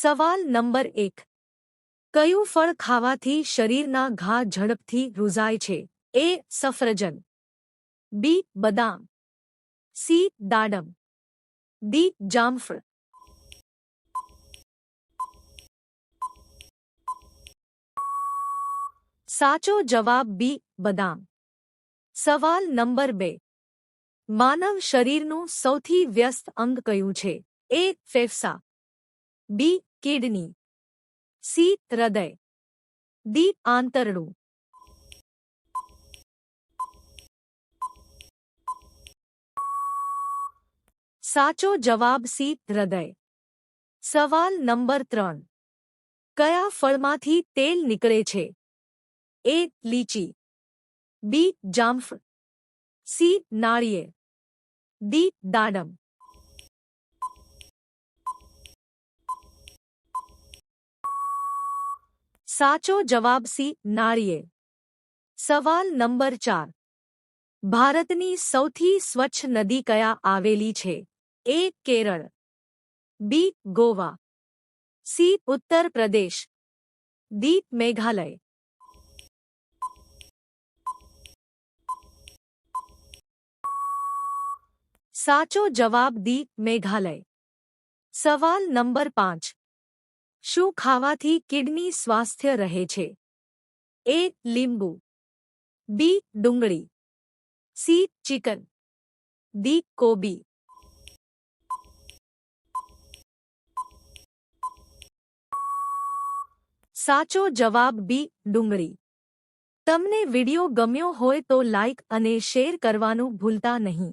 સવાલ નંબર 1 કયું ફળ ખાવાથી શરીરના ઘા ઝડપથી રૂઝાય છે એ સફરજન બી બદામ સી દાડમ ડી જામફળ સાચો જવાબ બી બદામ સવાલ નંબર 2 માનવ શરીરનું સૌથી વ્યસ્ત અંગ કયું છે એ ફેફસા बी किडनी सी हृदय डी आंतरणु साचो जवाब सी हृदय सवाल नंबर त्र क्या फल तेल निकले छे? ए लीची बी जामफ सी नारिये डी दाडम साचो जवाब सी नारिए सवाल नंबर 4 भारतनी સૌથી સ્વચ્છ નદી કયા આવેલી છે A Kerala B Goa C Uttar Pradesh D Meghalaya સાચો જવાબ ડી મેઘાલય સવાલ નંબર 5 શું ખાવાથી કિડની સ્વાસ્થ્ય રહે છે એ લીંબુ બી ડુંગળી સી ચિકન ડી કોબી સાચો જવાબ બી ડુંગળી તમે વિડિયો ગમ્યો હોય તો લાઈક અને શેર કરવાનું ભૂલતા નહીં